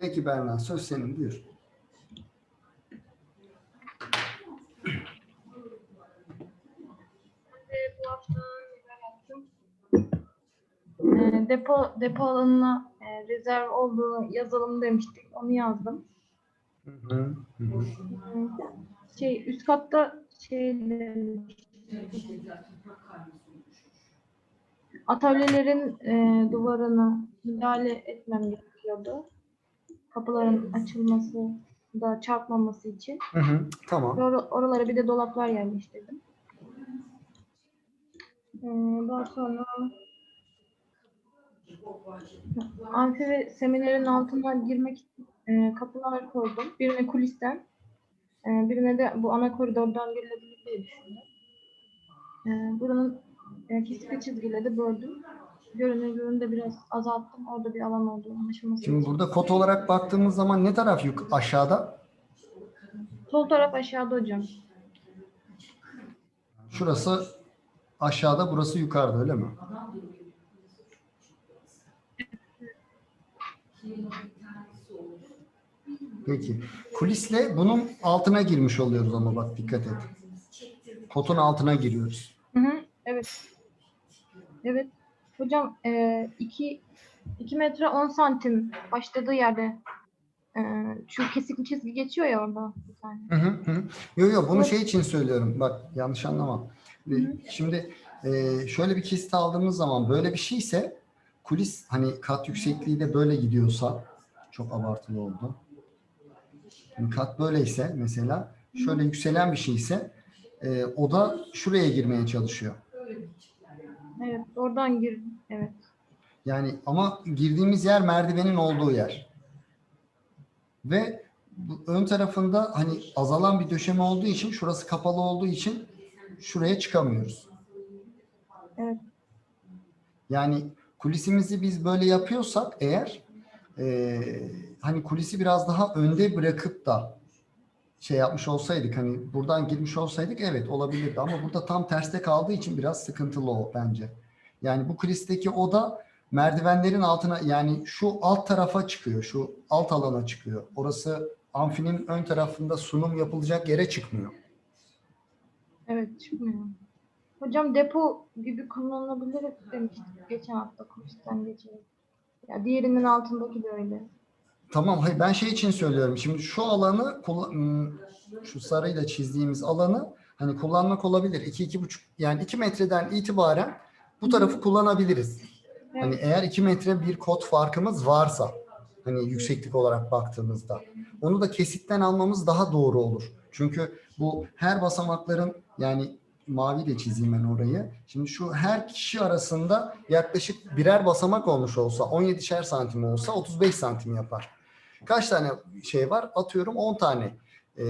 Peki Berna söz senin buyur. bu hafta yaptım? Ee, depo depo alanına e, rezerv olduğu yazalım demiştik. Onu yazdım. Hı hı. Ee, Şey üst katta şey atölyelerin e, duvarına müdahale etmem gerekiyordu. Kapıların açılması da çarpmaması için. Hı hı, Tamam. Or- oralara bir de dolaplar yerleştirdim. Ee, daha sonra amfi ve seminerin altına girmek için e, kapılar koydum. Birine kulisten, e, birine de bu ana koridordan girilebilir diye düşündüm. E, buranın e, kesik çizgileri böldüm. Görünürlüğünü de biraz azalttım. Orada bir alan olduğu anlaşılması Şimdi için. burada kod olarak baktığımız zaman ne taraf yuk aşağıda? Sol taraf aşağıda hocam. Şurası aşağıda, burası yukarıda öyle mi? Peki. Kulisle bunun altına girmiş oluyoruz ama bak dikkat et. Kotun altına giriyoruz. Hı hı, evet. Evet. Hocam 2 2 metre 10 santim başladığı yerde e, şu kesikli çizgi geçiyor ya orada. Hı hı hı. Yo yo bunu şey için söylüyorum. Bak yanlış anlama. Ee, Şimdi e, şöyle bir kesit aldığımız zaman böyle bir şeyse kulis hani kat yüksekliği de böyle gidiyorsa çok abartılı oldu. Şimdi kat böyleyse mesela şöyle yükselen bir şeyse e, o da şuraya girmeye çalışıyor. Evet, oradan gir. Evet. Yani ama girdiğimiz yer merdivenin olduğu yer. Ve ön tarafında hani azalan bir döşeme olduğu için şurası kapalı olduğu için şuraya çıkamıyoruz. Evet. Yani kulisimizi biz böyle yapıyorsak eğer e, hani kulisi biraz daha önde bırakıp da şey yapmış olsaydık hani buradan girmiş olsaydık evet olabilirdi ama burada tam terste kaldığı için biraz sıkıntılı o bence. Yani bu kulisteki oda merdivenlerin altına yani şu alt tarafa çıkıyor. Şu alt alana çıkıyor. Orası amfinin ön tarafında sunum yapılacak yere çıkmıyor. Evet, çıkmıyor. Hocam depo gibi kullanılabilir demiştik geçen hafta kursten geçerek. Ya diğerinin altındaki de öyle. Tamam hayır ben şey için söylüyorum. Şimdi şu alanı hmm, şu sarıyla çizdiğimiz alanı hani kullanmak olabilir. 2 iki, buçuk yani 2 metreden itibaren bu tarafı kullanabiliriz. Hani eğer 2 metre bir kod farkımız varsa hani yükseklik olarak baktığımızda onu da kesitten almamız daha doğru olur. Çünkü bu her basamakların yani maviyle çizeyim ben orayı. Şimdi şu her kişi arasında yaklaşık birer basamak olmuş olsa 17'şer santim olsa 35 santim yapar. Kaç tane şey var? Atıyorum 10 tane ee,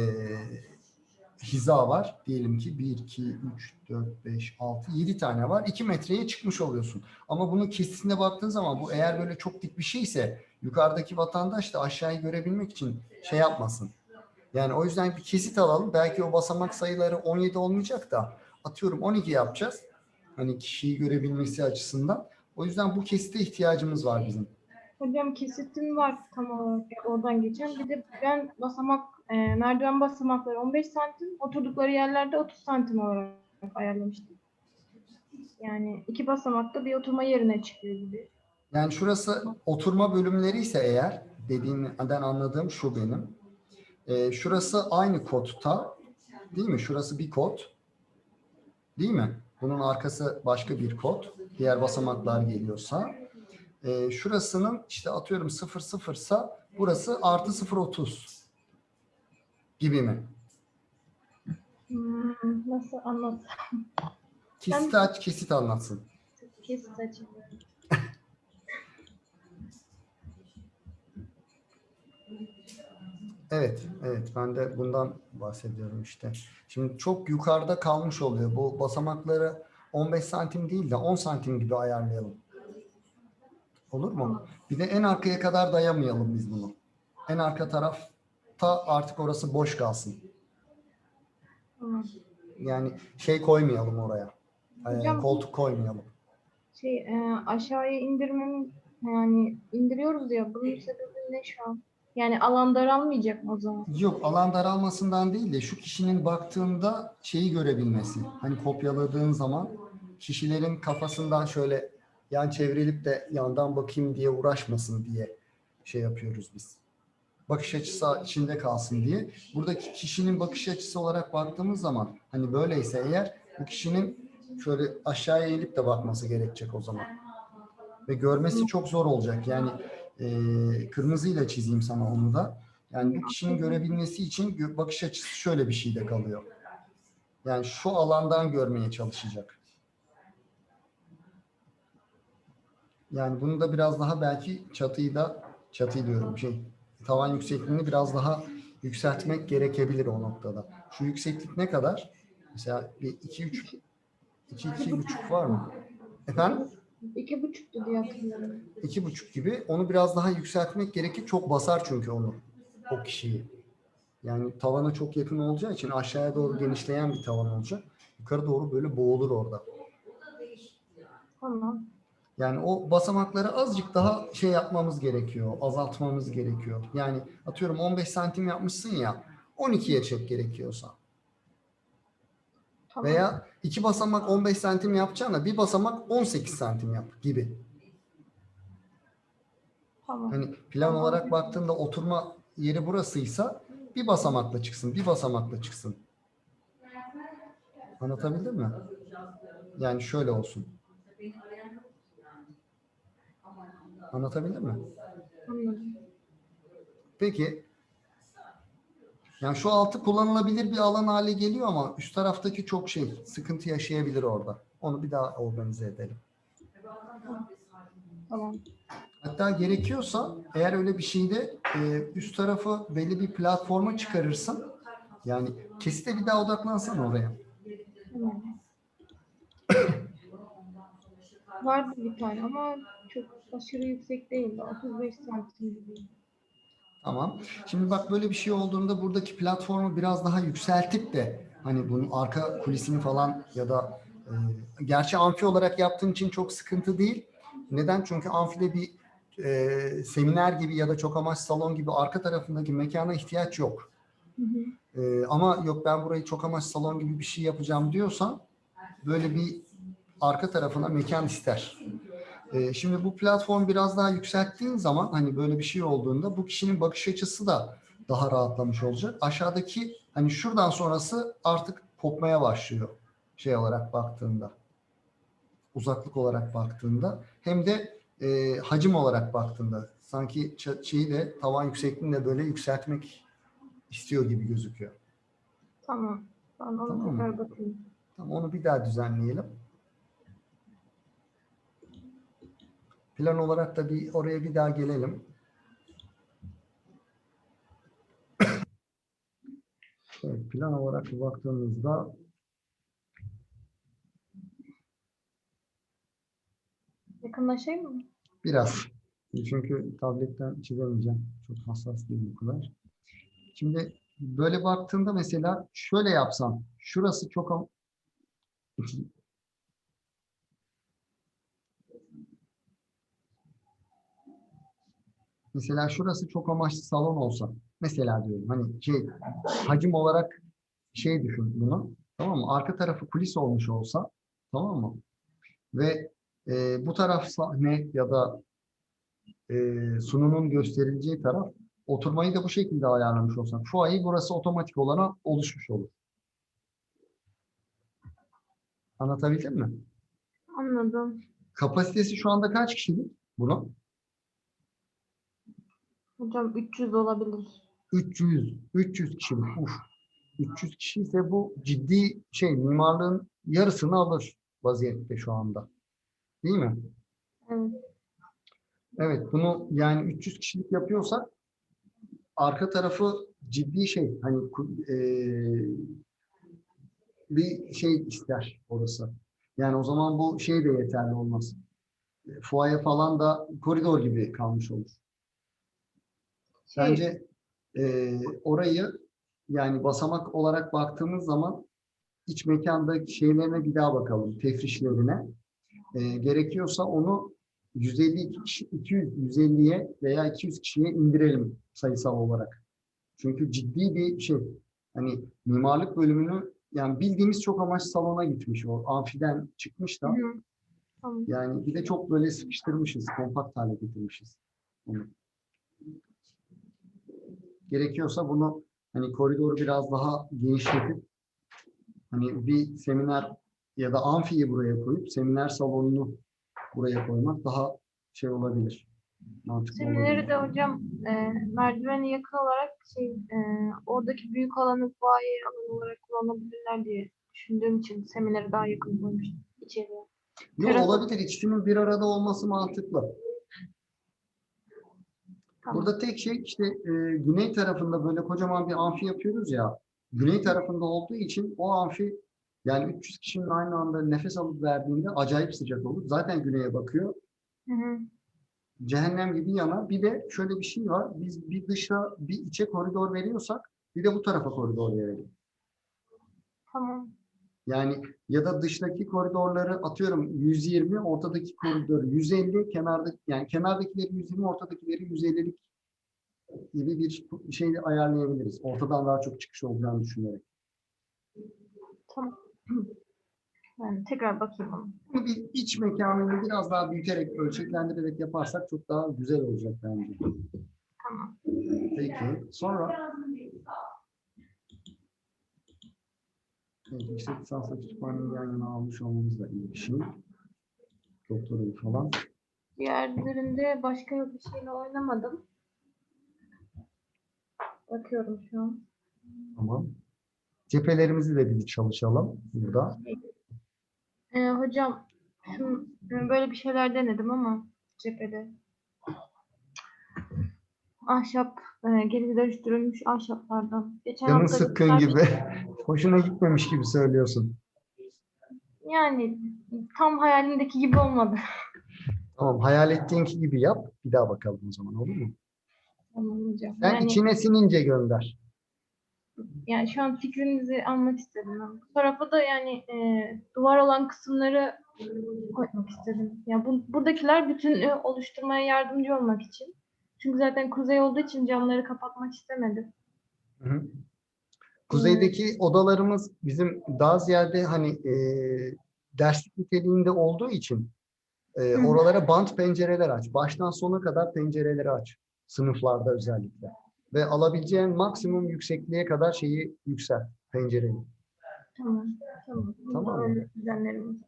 hiza var. Diyelim ki 1, 2, 3, 4, 5, 6, 7 tane var. 2 metreye çıkmış oluyorsun. Ama bunun kesitine baktığın zaman bu eğer böyle çok dik bir şeyse yukarıdaki vatandaş da aşağıyı görebilmek için şey yapmasın. Yani o yüzden bir kesit alalım. Belki o basamak sayıları 17 olmayacak da atıyorum 12 yapacağız. Hani kişiyi görebilmesi açısından. O yüzden bu kesite ihtiyacımız var bizim. Hocam kesitim var tam olarak oradan geçen. Bir de ben basamak, e, merdiven basamakları 15 santim, oturdukları yerlerde 30 santim olarak ayarlamıştım. Yani iki basamakta bir oturma yerine çıkıyor gibi. Yani şurası oturma bölümleri ise eğer dediğinden anladığım şu benim. Ee, şurası aynı kodta değil mi? Şurası bir kod. Değil mi? Bunun arkası başka bir kod. Diğer basamaklar geliyorsa. Ee, şurasının işte atıyorum 0 0 sa burası artı 0 30 gibi mi? Hmm, nasıl anlat? Kesit aç kesit anlatsın. Kesit açılıyor. Evet, evet. Ben de bundan bahsediyorum işte. Şimdi çok yukarıda kalmış oluyor. Bu basamakları 15 santim değil de 10 santim gibi ayarlayalım. Olur mu? Bir de en arkaya kadar dayamayalım biz bunu. En arka tarafta artık orası boş kalsın. Yani şey koymayalım oraya. Ee, Hocam- koltuk koymayalım. Şey e, aşağıya indirmem yani indiriyoruz ya bunun sebebi ne şu an? Yani alan daralmayacak mı o zaman? Yok alan daralmasından değil de şu kişinin baktığında şeyi görebilmesi. Hani kopyaladığın zaman kişilerin kafasından şöyle yan çevrilip de yandan bakayım diye uğraşmasın diye şey yapıyoruz biz. Bakış açısı içinde kalsın diye. Buradaki kişinin bakış açısı olarak baktığımız zaman hani böyleyse eğer bu kişinin şöyle aşağıya eğilip de bakması gerekecek o zaman. Ve görmesi çok zor olacak. Yani eee kırmızıyla çizeyim sana onu da. Yani bu kişinin görebilmesi için bakış açısı şöyle bir şeyde kalıyor. Yani şu alandan görmeye çalışacak. Yani bunu da biraz daha belki çatıyı da çatıyı diyorum şey tavan yüksekliğini biraz daha yükseltmek gerekebilir o noktada. Şu yükseklik ne kadar? Mesela bir 2 3 2 2 buçuk var mı? Efendim? İki buçuktu diye hatırlıyorum. iki buçuk gibi. Onu biraz daha yükseltmek gerekir. Çok basar çünkü onu. O kişiyi. Yani tavana çok yakın olacağı için aşağıya doğru genişleyen bir tavan olacak. Yukarı doğru böyle boğulur orada. Tamam. Yani o basamakları azıcık daha şey yapmamız gerekiyor. Azaltmamız gerekiyor. Yani atıyorum 15 santim yapmışsın ya 12'ye çek gerekiyorsa. Tamam. Veya iki basamak 15 santim yapacağına bir basamak 18 santim yap gibi. Tamam. Hani plan olarak baktığında oturma yeri burasıysa bir basamakla çıksın, bir basamakla çıksın. Anlatabildim mi? Yani şöyle olsun. Anlatabildim mi? Anladım. Peki. Yani şu altı kullanılabilir bir alan hale geliyor ama üst taraftaki çok şey, sıkıntı yaşayabilir orada. Onu bir daha organize edelim. Tamam. Hatta gerekiyorsa eğer öyle bir şeyde e, üst tarafı belli bir platforma çıkarırsın. Yani kesite bir daha odaklansın oraya. Vardı bir tane ama aşırı yüksek değildi. 35 santim gibi. Tamam. Şimdi bak böyle bir şey olduğunda buradaki platformu biraz daha yükseltip de hani bunun arka kulisini falan ya da e, gerçi amfi olarak yaptığın için çok sıkıntı değil. Neden? Çünkü amfide bir e, seminer gibi ya da çok amaç salon gibi arka tarafındaki mekana ihtiyaç yok. Hı hı. Ee, ama yok ben burayı çok amaç salon gibi bir şey yapacağım diyorsan böyle bir arka tarafına mekan ister. Ee, şimdi bu platform biraz daha yükselttiğin zaman hani böyle bir şey olduğunda bu kişinin bakış açısı da daha rahatlamış olacak. Aşağıdaki hani şuradan sonrası artık kopmaya başlıyor şey olarak baktığında. Uzaklık olarak baktığında hem de e, hacim olarak baktığında sanki şeyi de tavan yüksekliğini de böyle yükseltmek istiyor gibi gözüküyor. Tamam. Ben onu Tamam tekrar bakayım. Tamam, onu bir daha düzenleyelim. Plan olarak da bir oraya bir daha gelelim. Evet, plan olarak bir baktığımızda Yakınlaşayım mı? biraz. Çünkü tabletten çizemeyeceğim. Çok hassas değil bu kadar. Şimdi böyle baktığında mesela şöyle yapsam. Şurası çok Mesela şurası çok amaçlı salon olsa. Mesela diyorum hani şey hacim olarak şey düşün bunu. Tamam mı? Arka tarafı kulis olmuş olsa tamam mı? Ve e, bu taraf sahne ya da e, sunumun gösterileceği taraf oturmayı da bu şekilde ayarlamış olsak. Şu ayı burası otomatik olarak oluşmuş olur. Anlatabildim mi? Anladım. Kapasitesi şu anda kaç kişilik bunun? Hocam 300 olabilir. 300, 300 kişilik. Uf. 300 kişi ise bu ciddi şey mimarlığın yarısını alır vaziyette şu anda. Değil mi? Evet. Evet bunu yani 300 kişilik yapıyorsak arka tarafı ciddi şey hani eee, bir şey ister orası. Yani o zaman bu şey de yeterli olmaz. E, Fuaya falan da koridor gibi kalmış olur. Bence e, orayı yani basamak olarak baktığımız zaman iç mekanda şeylerine bir daha bakalım, tefrişlerine. E, gerekiyorsa onu 152 kişi 200 150'ye veya 200 kişiye indirelim sayısal olarak. Çünkü ciddi bir şey. Hani mimarlık bölümünü yani bildiğimiz çok amaç salona gitmiş o. Amfiden çıkmış da. Hı. Tamam. Yani bir de çok böyle sıkıştırmışız, kompakt hale getirmişiz. onu. Gerekiyorsa bunu hani koridoru biraz daha genişletip hani bir seminer ya da amfiyi buraya koyup seminer salonunu buraya koymak daha şey olabilir. Mantıklı Semineri olabilir. de hocam e, merdivene yakın olarak şey e, oradaki büyük alanı fuaye alanı olarak kullanabilirler diye düşündüğüm için semineri daha yakın koymuştum içeriye. Yok, olabilir. İkisinin bir arada olması mantıklı. Tamam. Burada tek şey işte e, güney tarafında böyle kocaman bir amfi yapıyoruz ya. Güney tarafında olduğu için o amfi yani 300 kişinin aynı anda nefes alıp verdiğinde acayip sıcak olur. Zaten güneye bakıyor. Hı hı. Cehennem gibi yanar. Bir de şöyle bir şey var. Biz bir dışa bir içe koridor veriyorsak bir de bu tarafa koridor verelim. Tamam. Yani ya da dıştaki koridorları atıyorum 120, ortadaki koridoru 150, kenarda yani kenardakileri 120, ortadakileri 150'lik gibi bir şey ayarlayabiliriz. Ortadan daha çok çıkış olacağını düşünerek. Tamam. Yani tekrar bakayım. Bunu bir iç mekanını biraz daha büyüterek, ölçeklendirerek yaparsak çok daha güzel olacak bence. Tamam. Peki. Sonra Evet, yüksek lisansla kütüphaneyi yan yana almış olmamız da iyi bir şey. Doktorayı falan. Diğerlerinde başka bir şeyle oynamadım. Bakıyorum şu an. Tamam. Cephelerimizi de bir çalışalım burada. Ee, hocam böyle bir şeyler denedim ama cephede. Ahşap, e, geri dönüştürülmüş ahşaplardan. Geçen Canın hafta sıkkın göstermiş- gibi. Hoşuna gitmemiş gibi söylüyorsun. Yani tam hayalimdeki gibi olmadı. Tamam. Hayal ettiğinki gibi yap. Bir daha bakalım o zaman olur mu? Tamam hocam. Sen Yani, içine sinince gönder. yani şu an fikrinizi almak istedim. Bu tarafa da yani e, duvar olan kısımları koymak istedim. Yani bu, buradakiler bütünü oluşturmaya yardımcı olmak için. Çünkü zaten kuzey olduğu için camları kapatmak istemedim. Hı hı. Kuzeydeki odalarımız bizim daha ziyade hani e, derslik niteliğinde olduğu için e, oralara bant pencereler aç. Baştan sona kadar pencereleri aç. Sınıflarda özellikle. Ve alabileceğin maksimum yüksekliğe kadar şeyi yükselt pencereyi. Tamam. Tamam. Tamam mı? Öyle düzenlerim.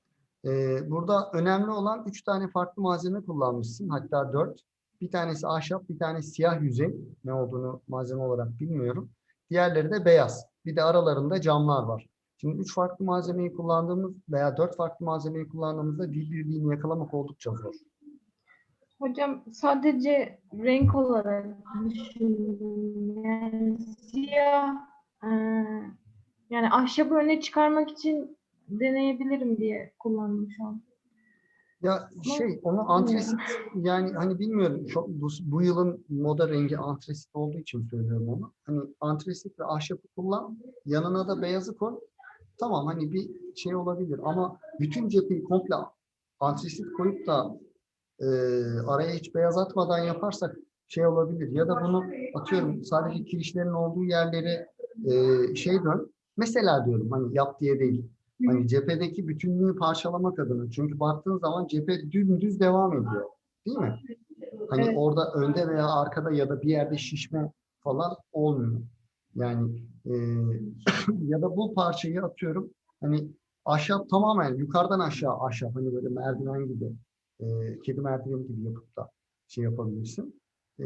E, burada önemli olan üç tane farklı malzeme kullanmışsın. Hatta dört. Bir tanesi ahşap, bir tanesi siyah yüzey. Ne olduğunu malzeme olarak bilmiyorum. Diğerleri de beyaz. Bir de aralarında camlar var. Şimdi üç farklı malzemeyi kullandığımız veya dört farklı malzemeyi kullandığımızda birbirliğini yakalamak oldukça zor. Hocam sadece renk olarak düşündüm. Yani siyah e, yani ahşabı öne çıkarmak için deneyebilirim diye kullandım şu an. Ya şey onu antresit yani hani bilmiyorum çok bu, bu yılın moda rengi antresit olduğu için söylüyorum onu. Hani antresit ve ahşapı kullan yanına da beyazı koy. Tamam hani bir şey olabilir ama bütün cepheyi komple antresit koyup da e, araya hiç beyaz atmadan yaparsak şey olabilir. Ya da bunu atıyorum sadece kirişlerin olduğu yerlere e, şey dön. Mesela diyorum hani yap diye değil. Hani cephedeki bütünlüğü parçalamak adına. Çünkü baktığın zaman cephe dümdüz devam ediyor. Değil mi? Hani Evet. orada önde veya arkada ya da bir yerde şişme falan olmuyor. Yani e, ya da bu parçayı atıyorum hani ahşap tamamen yukarıdan aşağı ahşap hani böyle merdiven gibi e, kedi merdiveni gibi yapıp da şey yapabilirsin. E,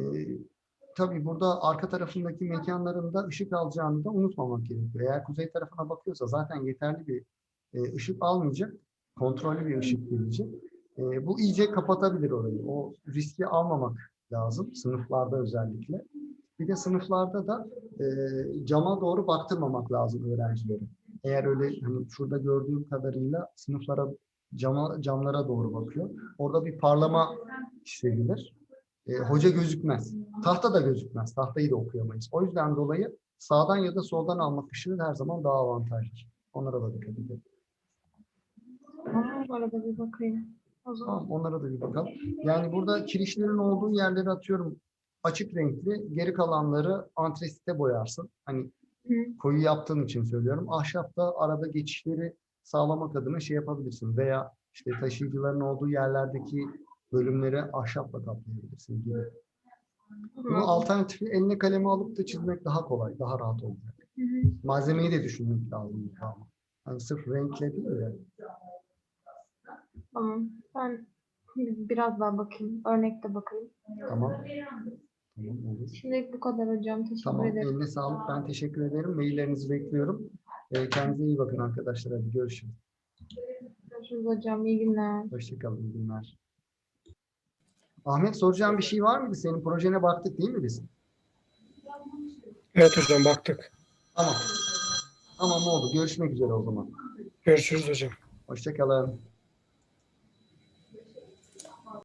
tabii burada arka tarafındaki mekanlarında ışık alacağını da unutmamak gerekiyor. Eğer kuzey tarafına bakıyorsa zaten yeterli bir e, ışık almayacak. Kontrollü bir ışık gelecek. E, bu iyice kapatabilir orayı. O riski almamak lazım sınıflarda özellikle. Bir de sınıflarda da e, cama doğru baktırmamak lazım öğrencileri. Eğer öyle hani şurada gördüğüm kadarıyla sınıflara cama camlara doğru bakıyor. Orada bir parlama hissedilir. E, hoca gözükmez. Tahta da gözükmez. Tahtayı da okuyamayız. O yüzden dolayı sağdan ya da soldan almak ışığı her zaman daha avantajlı. Onlara da dikkat edelim. Ama bu arada bir bakayım. O zaman. Tamam, onlara da bir bakalım. Yani burada kirişlerin olduğu yerleri atıyorum açık renkli, geri kalanları antresite boyarsın. Hani Hı. koyu yaptığın için söylüyorum. Ahşapta arada geçişleri sağlamak adına şey yapabilirsin veya işte taşıyıcıların olduğu yerlerdeki bölümleri ahşapla kaplayabilirsin gibi. Bunu alternatifi eline kalemi alıp da çizmek daha kolay, daha rahat olacak. Malzemeyi de düşünmek lazım. Hani sırf renkle değil de. Tamam. Ben biraz daha bakayım. Örnekte bakayım. Tamam. Tamam olur. Şimdilik bu kadar hocam. Teşekkür Tamam. ederim. Eline sağlık. Ben teşekkür ederim. Maillerinizi bekliyorum. Ee, kendinize iyi bakın arkadaşlar. Hadi görüşürüz. Görüşürüz hocam. İyi günler. Hoşçakalın. İyi günler. Ahmet soracağım bir şey var mıydı? Senin projene baktık değil mi biz? Evet hocam baktık. Tamam. Tamam oldu. Görüşmek üzere o zaman. Görüşürüz hocam. Hoşçakalın.